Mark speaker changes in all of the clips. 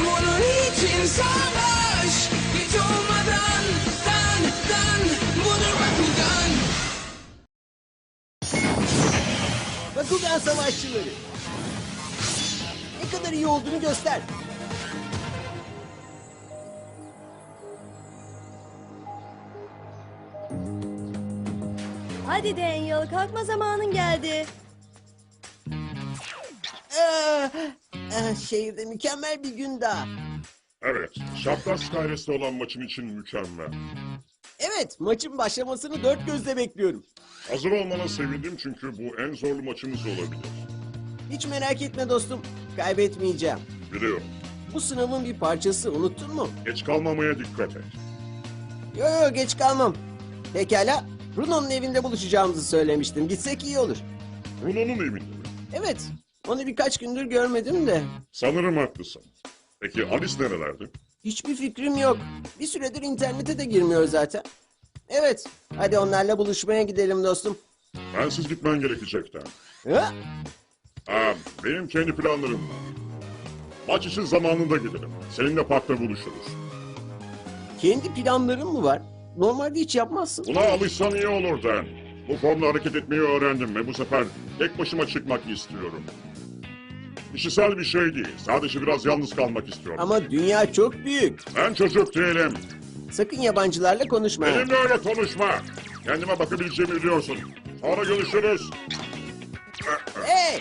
Speaker 1: Bunun için savaş Hiç olmadan Dan dan Budur Bakugan
Speaker 2: Bakugan Savaşçıları. Ne kadar iyi olduğunu göster.
Speaker 3: Hadi Daniel kalkma zamanın geldi.
Speaker 2: Ee, şehirde mükemmel bir gün daha.
Speaker 4: Evet, Şapkas Kayres'te olan maçım için mükemmel.
Speaker 2: Evet, maçın başlamasını dört gözle bekliyorum.
Speaker 4: Hazır olmana sevindim çünkü bu en zorlu maçımız olabilir.
Speaker 2: Hiç merak etme dostum, kaybetmeyeceğim.
Speaker 4: Biliyorum.
Speaker 2: Bu sınavın bir parçası, unuttun mu?
Speaker 4: Geç kalmamaya dikkat et.
Speaker 2: Yo yo, geç kalmam. Pekala, Bruno'nun evinde buluşacağımızı söylemiştim. Gitsek iyi olur.
Speaker 4: Bruno'nun evinde mi?
Speaker 2: Evet, onu birkaç gündür görmedim de.
Speaker 4: Sanırım haklısın. Peki Alice nerelerde?
Speaker 2: Hiçbir fikrim yok. Bir süredir internete de girmiyor zaten. Evet, hadi onlarla buluşmaya gidelim dostum.
Speaker 4: Bensiz gitmen gerekecekten.
Speaker 2: Ha?
Speaker 4: Aa, benim kendi planlarım var. Maç için zamanında gidelim. Seninle parkta buluşuruz.
Speaker 2: Kendi planların mı var? Normalde hiç yapmazsın.
Speaker 4: Buna alışsan iyi olur Dan. Bu formda hareket etmeyi öğrendim ve bu sefer tek başıma çıkmak istiyorum. Kişisel bir şey değil. Sadece biraz yalnız kalmak istiyorum.
Speaker 2: Ama dünya çok büyük.
Speaker 4: Ben çocuk değilim.
Speaker 2: Sakın yabancılarla konuşma.
Speaker 4: Benimle öyle konuşma. Kendime bakabileceğimi biliyorsun. Sonra görüşürüz.
Speaker 2: Hey!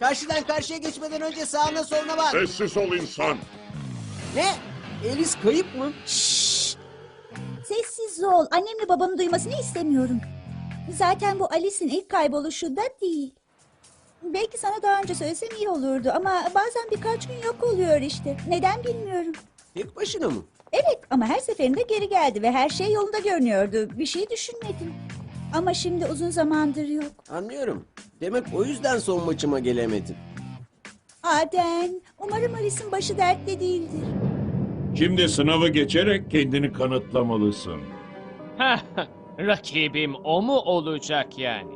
Speaker 2: Karşıdan karşıya geçmeden önce sağına soluna bak.
Speaker 4: Sessiz ol insan.
Speaker 2: Ne? Elis kayıp mı?
Speaker 5: Sessiz ol. Annemle babamın duymasını istemiyorum. Zaten bu Alice'in ilk kayboluşu da değil. Belki sana daha önce söylesem iyi olurdu ama bazen birkaç gün yok oluyor işte. Neden bilmiyorum.
Speaker 2: Tek başına mı?
Speaker 5: Evet ama her seferinde geri geldi ve her şey yolunda görünüyordu. Bir şey düşünmedim. Ama şimdi uzun zamandır yok.
Speaker 2: Anlıyorum. Demek o yüzden son maçıma gelemedin.
Speaker 5: Aden, umarım Alice'in başı dertte değildir.
Speaker 6: Şimdi sınavı geçerek kendini kanıtlamalısın.
Speaker 7: Rakibim o mu olacak yani?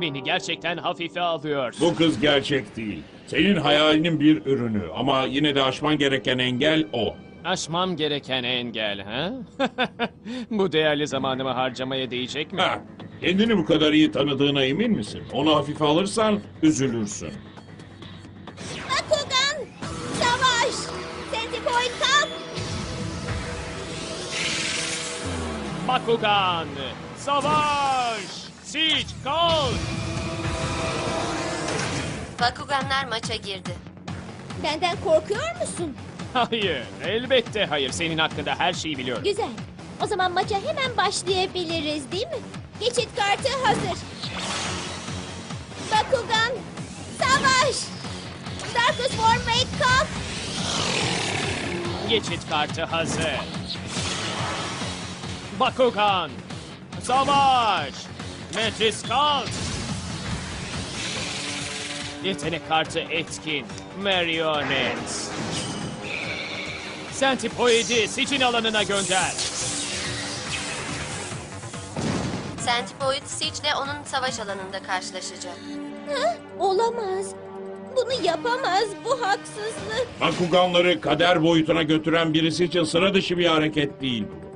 Speaker 7: Beni gerçekten hafife alıyorsun.
Speaker 6: Bu kız gerçek değil. Senin hayalinin bir ürünü ama yine de aşman gereken engel o.
Speaker 7: Aşmam gereken engel ha? Bu değerli zamanımı harcamaya değecek mi?
Speaker 6: Ha, kendini bu kadar iyi tanıdığına emin misin? Onu hafife alırsan üzülürsün.
Speaker 5: Bakugan, savaş! Centipoid kalk!
Speaker 7: Bakugan, savaş! Siege, kalk!
Speaker 8: Bakuganlar maça girdi.
Speaker 5: Benden korkuyor musun?
Speaker 7: Hayır, elbette hayır. Senin hakkında her şeyi biliyorum.
Speaker 5: Güzel. O zaman maça hemen başlayabiliriz değil mi? Geçit kartı hazır. Bakugan, savaş! Darkus Warmake kalk!
Speaker 7: Geçit kartı hazır. Bakugan, savaş! Metis kalk! Yetenek kartı etkin. Marionette. Centipoid'i sicin alanına gönder.
Speaker 8: Centipoid Siege'le onun savaş alanında karşılaşacak.
Speaker 5: Olamaz. Bunu yapamaz. Bu haksızlık.
Speaker 6: Bakuganları kader boyutuna götüren birisi için sıra dışı bir hareket değil bu.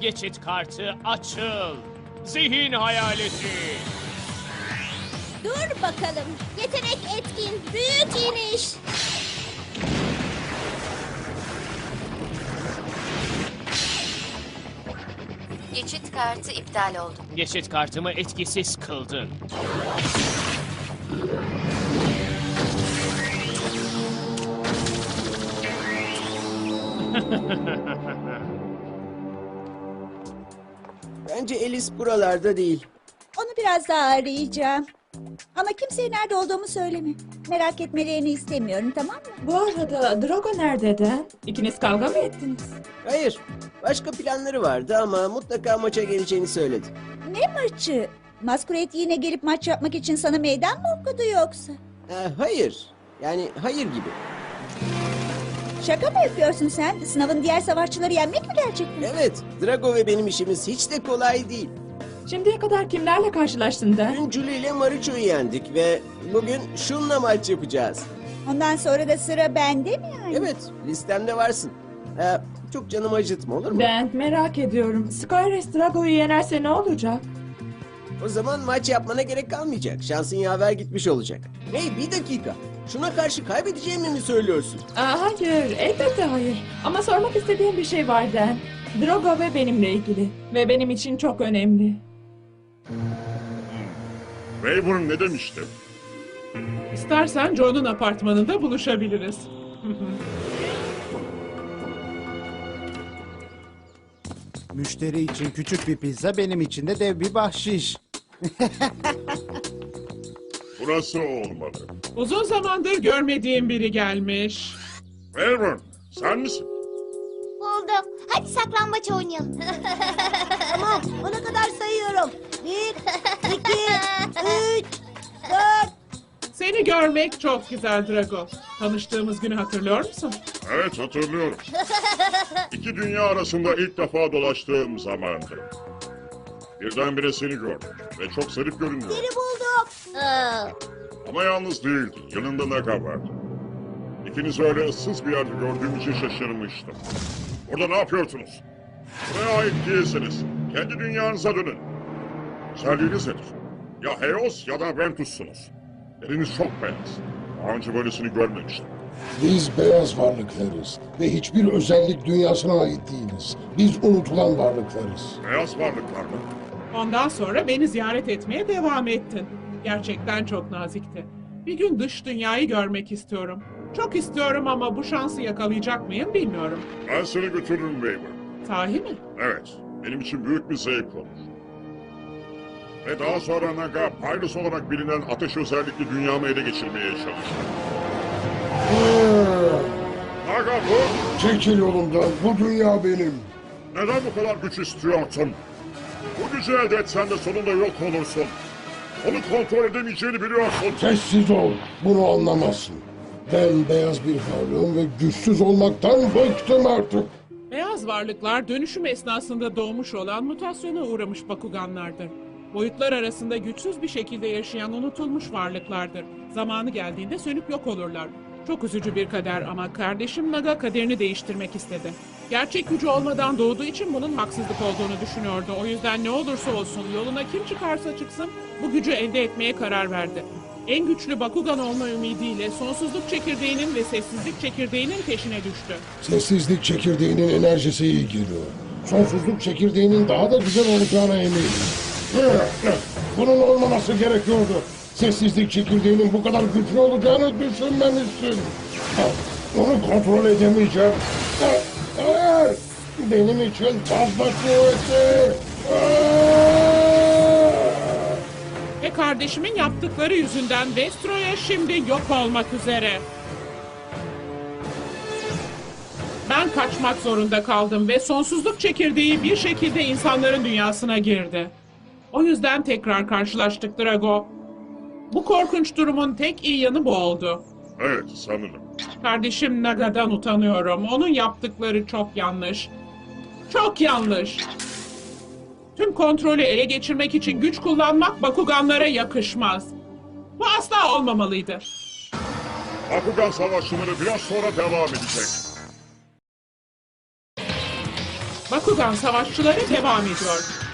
Speaker 7: Geçit kartı açıl. Zihin hayaleti.
Speaker 5: Dur bakalım. Yetenek etkin. Büyük iniş.
Speaker 8: Geçit kartı iptal oldu.
Speaker 7: Geçit kartımı etkisiz kıldın.
Speaker 2: Bence Alice buralarda değil.
Speaker 5: Onu biraz daha arayacağım. Ama kimseye nerede olduğumu söyleme. Merak etmelerini istemiyorum tamam mı?
Speaker 9: Bu arada Drago nerede Den? İkiniz kavga mı ettiniz?
Speaker 2: Hayır. Başka planları vardı ama mutlaka maça geleceğini söyledi.
Speaker 5: Ne maçı? Masquerade yine gelip maç yapmak için sana meydan mı okudu yoksa?
Speaker 2: Ee, hayır. Yani hayır gibi.
Speaker 5: Şaka mı yapıyorsun sen? Sınavın diğer savaşçıları yenmek mi gerçekten?
Speaker 2: Evet. Drago ve benim işimiz hiç de kolay değil.
Speaker 9: Şimdiye kadar kimlerle karşılaştın Den?
Speaker 2: Dün Julie ile Maricho'yu yendik ve bugün şunla maç yapacağız.
Speaker 5: Ondan sonra da sıra bende mi yani?
Speaker 2: Evet. Listemde varsın. Ee, çok canımı acıtma olur mu?
Speaker 9: Den merak ediyorum. Skyres Drago'yu yenerse ne olacak?
Speaker 2: O zaman maç yapmana gerek kalmayacak. Şansın yaver gitmiş olacak. Hey bir dakika. Şuna karşı kaybedeceğimi mi söylüyorsun?
Speaker 9: Aa, hayır, elbette hayır. Ama sormak istediğim bir şey var Den. Drago ve benimle ilgili. Ve benim için çok önemli.
Speaker 4: Waver ne demişti?
Speaker 10: İstersen John'un apartmanında buluşabiliriz.
Speaker 11: Müşteri için küçük bir pizza benim için de dev bir bahşiş.
Speaker 4: Burası olmalı.
Speaker 10: Uzun zamandır görmediğim biri gelmiş.
Speaker 4: Waver sen misin?
Speaker 5: Buldum. Hadi saklambaç oynayalım. tamam. Ona kadar sayıyorum. Bir, iki, üç, dört.
Speaker 10: Seni görmek çok güzel Drago. Tanıştığımız günü hatırlıyor musun?
Speaker 4: Evet hatırlıyorum. İki dünya arasında ilk defa dolaştığım zamandı. Birdenbire seni gördüm ve çok zarif görünüyor.
Speaker 5: buldum.
Speaker 4: Ama yalnız değildi. Yanında Naga vardı. İkinizi öyle ıssız bir yerde gördüğüm için şaşırmıştım. Orada ne yapıyorsunuz? Buraya ait değilsiniz. Kendi dünyanıza dönün. Özelliğiniz nedir? Ya Heos ya da Ventus'sunuz. Deriniz çok beyaz. Daha önce böylesini görmemiştim.
Speaker 12: Biz beyaz varlıklarız ve hiçbir özellik dünyasına ait değiliz. Biz unutulan varlıklarız.
Speaker 4: Beyaz varlıklar mı?
Speaker 10: Ondan sonra beni ziyaret etmeye devam ettin. Gerçekten çok nazikti. Bir gün dış dünyayı görmek istiyorum. Çok istiyorum ama bu şansı yakalayacak mıyım bilmiyorum.
Speaker 4: Ben seni götürürüm Waver.
Speaker 10: Sahi mi?
Speaker 4: Evet, benim için büyük bir zevk olur. Ve daha sonra Naga, Pyrus olarak bilinen ateş özellikli dünyamı ele geçirmeye çalışır. Naga bu!
Speaker 12: Çekil yolumdan, bu dünya benim.
Speaker 4: Neden bu kadar güç istiyorsun? Bu gücü elde etsen de sonunda yok olursun. Onu kontrol edemeyeceğini biliyorsun.
Speaker 12: Sessiz ol, bunu anlamazsın. Ben beyaz bir varlığım ve güçsüz olmaktan bıktım artık.
Speaker 10: Beyaz varlıklar dönüşüm esnasında doğmuş olan mutasyona uğramış Bakuganlardır. Boyutlar arasında güçsüz bir şekilde yaşayan unutulmuş varlıklardır. Zamanı geldiğinde sönüp yok olurlar. Çok üzücü bir kader ama kardeşim Naga kaderini değiştirmek istedi. Gerçek gücü olmadan doğduğu için bunun haksızlık olduğunu düşünüyordu. O yüzden ne olursa olsun yoluna kim çıkarsa çıksın bu gücü elde etmeye karar verdi. En güçlü Bakugan olma ümidiyle sonsuzluk çekirdeğinin ve sessizlik çekirdeğinin peşine düştü.
Speaker 12: Sessizlik çekirdeğinin enerjisi iyi geliyor. Sonsuzluk çekirdeğinin daha da güzel olacağına eminim. Bunun olmaması gerekiyordu. Sessizlik çekirdeğinin bu kadar güçlü olacağını düşünmemişsin. Onu kontrol edemeyeceğim. Hayır! Benim için fazla kuvvetli.
Speaker 10: Ve kardeşimin yaptıkları yüzünden Vestroya şimdi yok olmak üzere. Ben kaçmak zorunda kaldım ve sonsuzluk çekirdeği bir şekilde insanların dünyasına girdi. O yüzden tekrar karşılaştık Drago. Bu korkunç durumun tek iyi yanı bu oldu.
Speaker 4: Evet, sanırım.
Speaker 10: Kardeşim Naga'dan utanıyorum. Onun yaptıkları çok yanlış. Çok yanlış. Tüm kontrolü ele geçirmek için güç kullanmak Bakuganlara yakışmaz. Bu asla olmamalıydı.
Speaker 4: Bakugan savaşları biraz sonra devam edecek.
Speaker 10: Bakugan savaşçıları devam ediyor.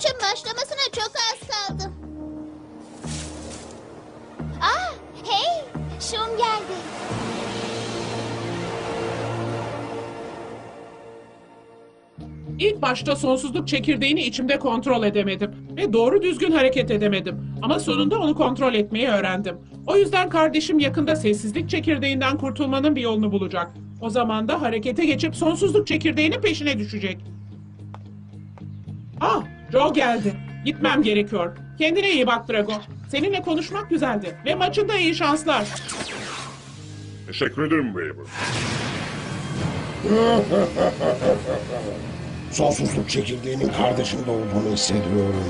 Speaker 5: Maçın başlamasına çok az kaldı. Aa, hey, Şun geldi.
Speaker 10: İlk başta sonsuzluk çekirdeğini içimde kontrol edemedim ve doğru düzgün hareket edemedim. Ama sonunda onu kontrol etmeyi öğrendim. O yüzden kardeşim yakında sessizlik çekirdeğinden kurtulmanın bir yolunu bulacak. O zaman da harekete geçip sonsuzluk çekirdeğinin peşine düşecek. Ah, Joe geldi. Gitmem gerekiyor. Kendine iyi bak Drago. Seninle konuşmak güzeldi ve maçında iyi şanslar.
Speaker 4: Teşekkür ederim Weaver.
Speaker 12: Sonsuzluk çekirdeğinin kardeşimde olduğunu hissediyorum.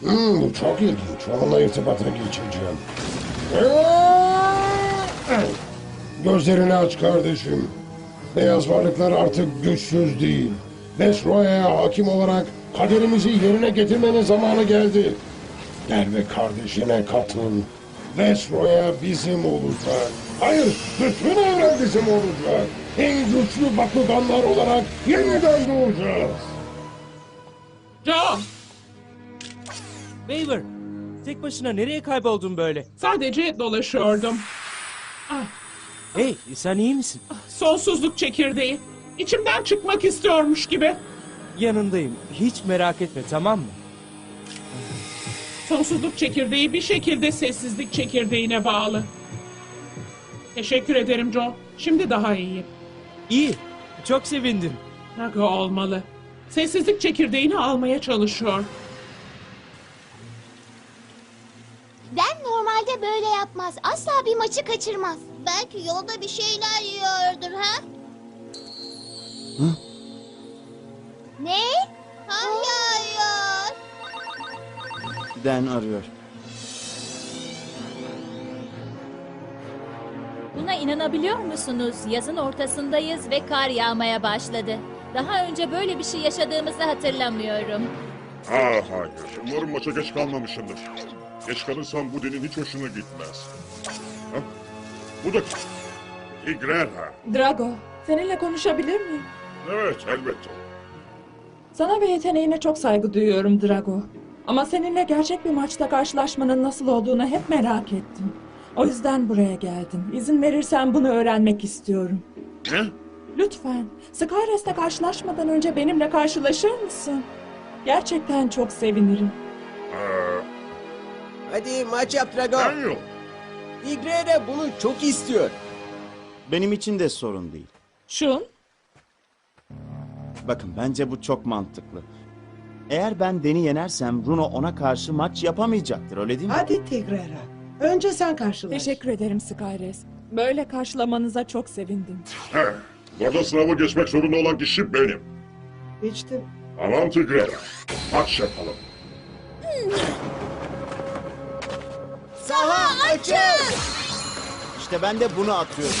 Speaker 12: Hmm, bu çok ilginç. Onunla irtibata geçeceğim. Gözlerini aç kardeşim. Beyaz varlıklar artık güçsüz değil. Vesroya'ya hakim olarak kaderimizi yerine getirmenin zamanı geldi. Gel ve kardeşine katıl. Vesroya bizim olacak. Hayır, bütün evren bizim olacak. En güçlü Bakuganlar olarak yeniden doğacağız.
Speaker 10: Joe,
Speaker 13: Waver, tek başına nereye kayboldun böyle?
Speaker 10: sadece dolaşıyordum.
Speaker 13: Hey, sen iyi misin?
Speaker 10: Sonsuzluk çekirdeği. İçimden çıkmak istiyormuş gibi.
Speaker 13: Yanındayım. Hiç merak etme, tamam mı?
Speaker 10: Sonsuzluk çekirdeği bir şekilde sessizlik çekirdeğine bağlı. Teşekkür ederim Joe. Şimdi daha iyiyim.
Speaker 13: İyi. Çok sevindim.
Speaker 10: Naga olmalı. Sessizlik çekirdeğini almaya çalışıyor.
Speaker 14: Ben normalde böyle yapmaz. Asla bir maçı kaçırmaz. Belki yolda bir şeyler yiyordur ha? Ne? Hayır.
Speaker 11: Den arıyor.
Speaker 15: Buna inanabiliyor musunuz? Yazın ortasındayız ve kar yağmaya başladı. Daha önce böyle bir şey yaşadığımızı hatırlamıyorum.
Speaker 4: Ah hayır. Umarım maça geç kalmamışımdır. Geç kalırsam bu dinin hiç hoşuna gitmez. Ha? Bu da Tigrera.
Speaker 9: Drago, seninle konuşabilir miyim?
Speaker 4: Evet elbette.
Speaker 9: Sana ve yeteneğine çok saygı duyuyorum Drago. Ama seninle gerçek bir maçta karşılaşmanın nasıl olduğunu hep merak ettim. O yüzden buraya geldim. İzin verirsen bunu öğrenmek istiyorum.
Speaker 4: Ne?
Speaker 9: Lütfen, Skyres'te karşılaşmadan önce benimle karşılaşır mısın? Gerçekten çok sevinirim.
Speaker 4: Aa,
Speaker 2: Hadi maç yap Drago.
Speaker 4: Daniel.
Speaker 2: Tigrera bunu çok istiyor.
Speaker 11: Benim için de sorun değil.
Speaker 9: Şun,
Speaker 11: Bakın bence bu çok mantıklı. Eğer ben Den'i yenersem Bruno ona karşı maç yapamayacaktır öyle değil mi?
Speaker 16: Hadi Tigrera. Önce sen karşılaş.
Speaker 9: teşekkür ederim Skyres. Böyle karşılamanıza çok sevindim.
Speaker 4: Heh, Burada sınavı geçmek zorunda olan kişi benim.
Speaker 16: İçtim.
Speaker 4: Tamam Tigrera. Maç yapalım.
Speaker 2: Saha açın.
Speaker 11: İşte ben de bunu atıyorum.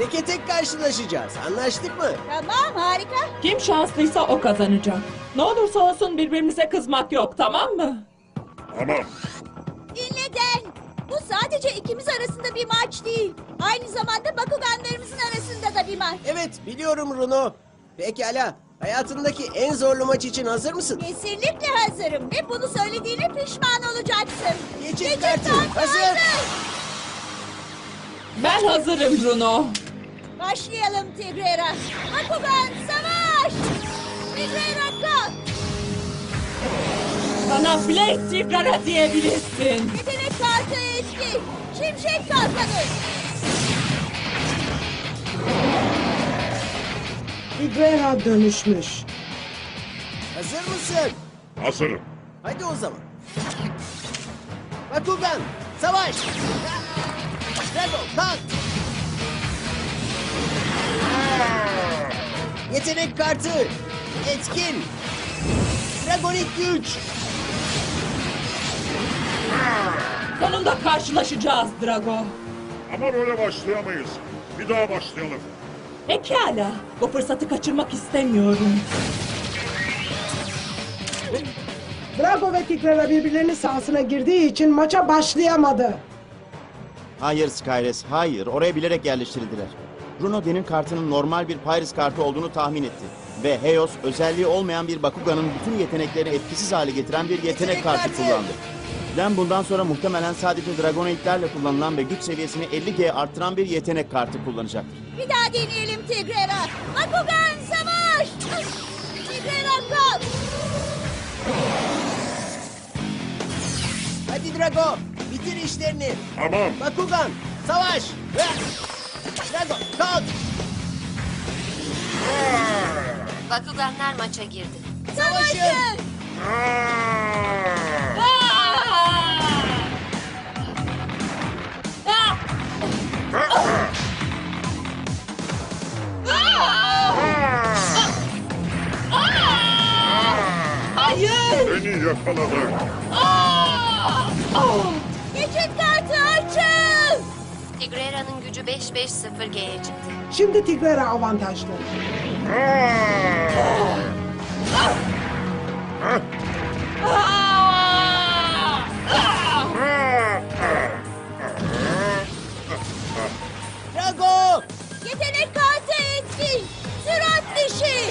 Speaker 2: Teke tek karşılaşacağız. Anlaştık mı?
Speaker 5: Tamam harika.
Speaker 9: Kim şanslıysa o kazanacak. Ne olursa olsun birbirimize kızmak yok tamam mı?
Speaker 4: Tamam.
Speaker 5: Dinle Den. Bu sadece ikimiz arasında bir maç değil. Aynı zamanda Bakuganlarımızın arasında da bir maç.
Speaker 2: Evet biliyorum Runo. Pekala. Hayatındaki en zorlu maç için hazır mısın?
Speaker 5: Kesinlikle hazırım ve bunu söylediğine pişman olacaksın.
Speaker 2: Geçit kartı. Hazır.
Speaker 9: Ben hazırım Bruno.
Speaker 5: Başlayalım Tigrera. Bakugan savaş! Tigrera kalk!
Speaker 9: Bana Blade Tigrara diyebilirsin.
Speaker 5: Yetenek kartı etki. Şimşek kalkanı.
Speaker 16: Tigrera dönüşmüş.
Speaker 2: Hazır mısın?
Speaker 4: Hazırım.
Speaker 2: Hadi o zaman. Bakugan savaş. Drago kalk. Yetenek kartı. Etkin. Dragonik güç.
Speaker 9: Sonunda karşılaşacağız Drago.
Speaker 4: Ama böyle başlayamayız. Bir daha başlayalım.
Speaker 9: Pekala. Bu fırsatı kaçırmak istemiyorum.
Speaker 16: Drago ve Tigrera birbirlerinin sahasına girdiği için maça başlayamadı.
Speaker 11: Hayır Skyres, hayır. Oraya bilerek yerleştirildiler. Bruno Den'in kartının normal bir Pyrus kartı olduğunu tahmin etti. Ve Heos özelliği olmayan bir Bakugan'ın bütün yeteneklerini etkisiz hale getiren bir yetenek, kartı kullandı. Ben bundan sonra muhtemelen sadece Dragonoidlerle kullanılan ve güç seviyesini 50G arttıran bir yetenek kartı kullanacaktır.
Speaker 5: Bir daha deneyelim Tigrera. Bakugan savaş! Tigrera kalk!
Speaker 2: Hadi Drago, bitir işlerini.
Speaker 4: Tamam.
Speaker 2: Bakugan, savaş. Drago, kalk.
Speaker 8: Bakuganlar maça girdi.
Speaker 2: Savaşın.
Speaker 9: Hayır!
Speaker 4: Beni yakaladı.
Speaker 5: Geçit kartı açın!
Speaker 8: Tigrera'nın gücü 550G'ye çıktı.
Speaker 16: Şimdi Tigrera avantajlı.
Speaker 2: Drago.
Speaker 5: Yetenek kartı etkin! Sürat dişi!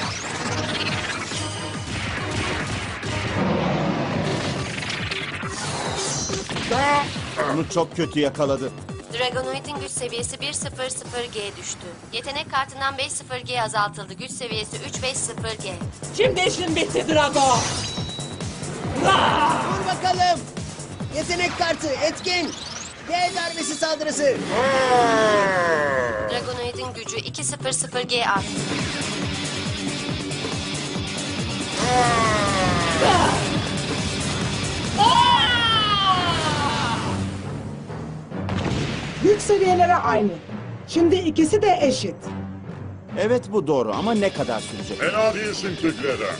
Speaker 11: Onu çok kötü yakaladı.
Speaker 8: Dragonoid'in güç seviyesi 100G düştü. Yetenek kartından 50G azaltıldı. Güç seviyesi 350G.
Speaker 9: Şimdi işin bitti Drago.
Speaker 2: Vur bakalım. Yetenek kartı etkin. D darbesi saldırısı.
Speaker 8: Dragonoid'in gücü 200G arttı.
Speaker 16: Güç seviyeleri aynı. Şimdi ikisi de eşit.
Speaker 11: Evet bu doğru ama ne kadar sürecek?
Speaker 4: Fena değilsin Tigrera.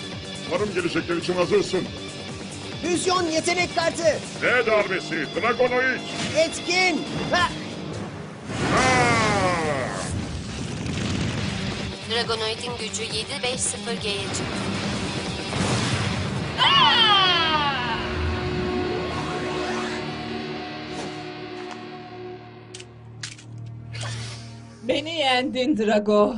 Speaker 4: Umarım gelecekler için hazırsın.
Speaker 2: Füzyon yetenek kartı.
Speaker 4: Ne darbesi? Dragonoid.
Speaker 2: Etkin. Ha.
Speaker 8: Dragonoid'in gücü 750G'ye çıktı.
Speaker 9: Beni yendin Drago.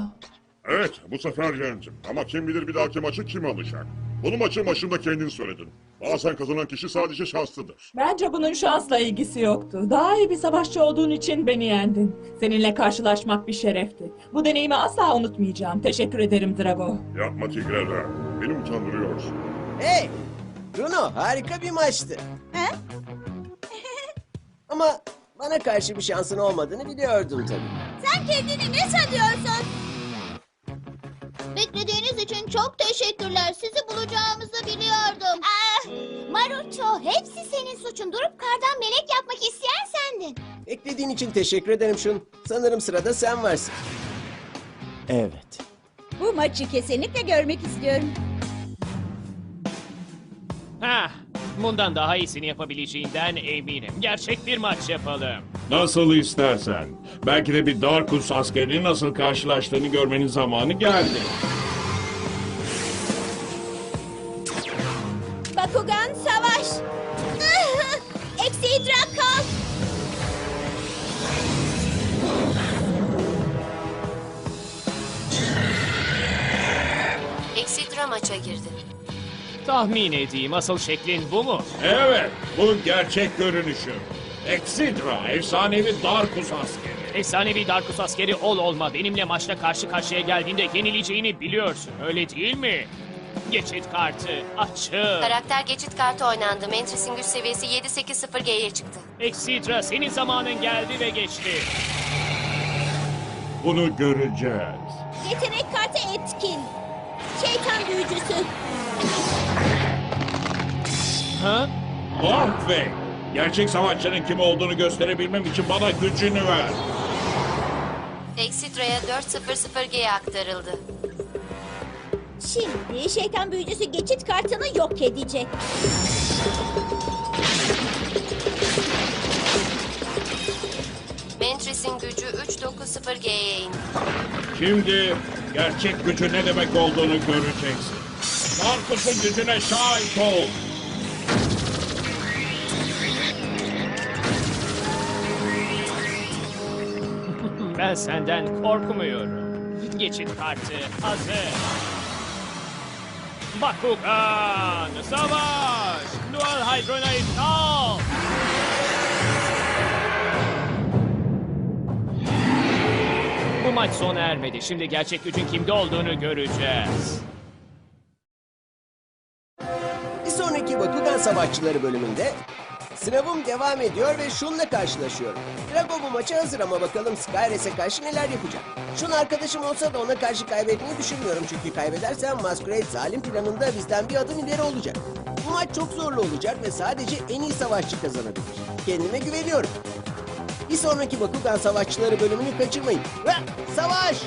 Speaker 4: Evet, bu sefer yendim. Ama kim bilir bir dahaki maçı kim alacak? Bunu maçın başında kendin söyledin. Bazen kazanan kişi sadece şanslıdır.
Speaker 9: Bence bunun şansla ilgisi yoktu. Daha iyi bir savaşçı olduğun için beni yendin. Seninle karşılaşmak bir şerefti. Bu deneyimi asla unutmayacağım. Teşekkür ederim Drago.
Speaker 4: Yapma Tigrera. Beni utandırıyorsun.
Speaker 2: Hey. Bruno harika bir maçtı.
Speaker 5: Ha?
Speaker 2: Ama bana karşı bir şansın olmadığını biliyordum tabii.
Speaker 5: Sen kendini ne sanıyorsun?
Speaker 14: Beklediğiniz için çok teşekkürler. Sizi bulacağımızı biliyordum. Ah, Maruço, hepsi senin suçun. Durup kardan melek yapmak isteyen sendin.
Speaker 2: Beklediğin için teşekkür ederim Şun. Sanırım sırada sen varsın.
Speaker 11: Evet.
Speaker 5: Bu maçı kesinlikle görmek istiyorum.
Speaker 7: Ha, bundan daha iyisini yapabileceğinden eminim. Gerçek bir maç yapalım.
Speaker 6: Nasıl istersen. Belki de bir Darkus askerinin nasıl karşılaştığını görmenin zamanı geldi.
Speaker 5: Bakugan savaş! Eksi idrak kal!
Speaker 8: Exidra maça girdi.
Speaker 7: Tahmin edeyim asıl şeklin bu mu?
Speaker 6: Evet, bu gerçek görünüşü. Exidra, efsanevi Darkus askeri.
Speaker 7: Efsanevi Darkus askeri ol olma benimle maçta karşı karşıya geldiğinde yenileceğini biliyorsun öyle değil mi? Geçit kartı açıl.
Speaker 8: Karakter geçit kartı oynandı. Mantris'in güç seviyesi 780G'ye çıktı.
Speaker 7: Exidra senin zamanın geldi ve geçti.
Speaker 6: Bunu göreceğiz.
Speaker 5: Yetenek kartı etkin. Şeytan büyücüsü.
Speaker 7: Ha?
Speaker 6: Morphe, gerçek savaşçının kim olduğunu gösterebilmem için bana gücünü ver.
Speaker 8: Exidra'ya 400G'ye aktarıldı.
Speaker 5: Şimdi şeytan büyücüsü geçit kartını yok edecek.
Speaker 8: Mantris'in gücü 390G'ye indi.
Speaker 6: Şimdi gerçek gücü ne demek olduğunu göreceksin. Darkus'un gücüne şahit ol.
Speaker 7: Ben senden korkmuyorum. Geçit kartı hazır. Bakugan, savaş! Dual Hydrona ithal! Bu maç sona ermedi. Şimdi gerçek gücün kimde olduğunu göreceğiz.
Speaker 2: Bir sonraki Bakugan Savaşçıları bölümünde sınavım devam ediyor ve Shun'la karşılaşıyorum. Drago bu maça hazır ama bakalım Skyres'e karşı neler yapacak. Shun arkadaşım olsa da ona karşı kaybetmeyi düşünmüyorum çünkü kaybedersem Masquerade zalim planında bizden bir adım ileri olacak. Bu maç çok zorlu olacak ve sadece en iyi savaşçı kazanabilir. Kendime güveniyorum. Bir sonraki Bakugan Savaşçıları bölümünü kaçırmayın. Ve savaş!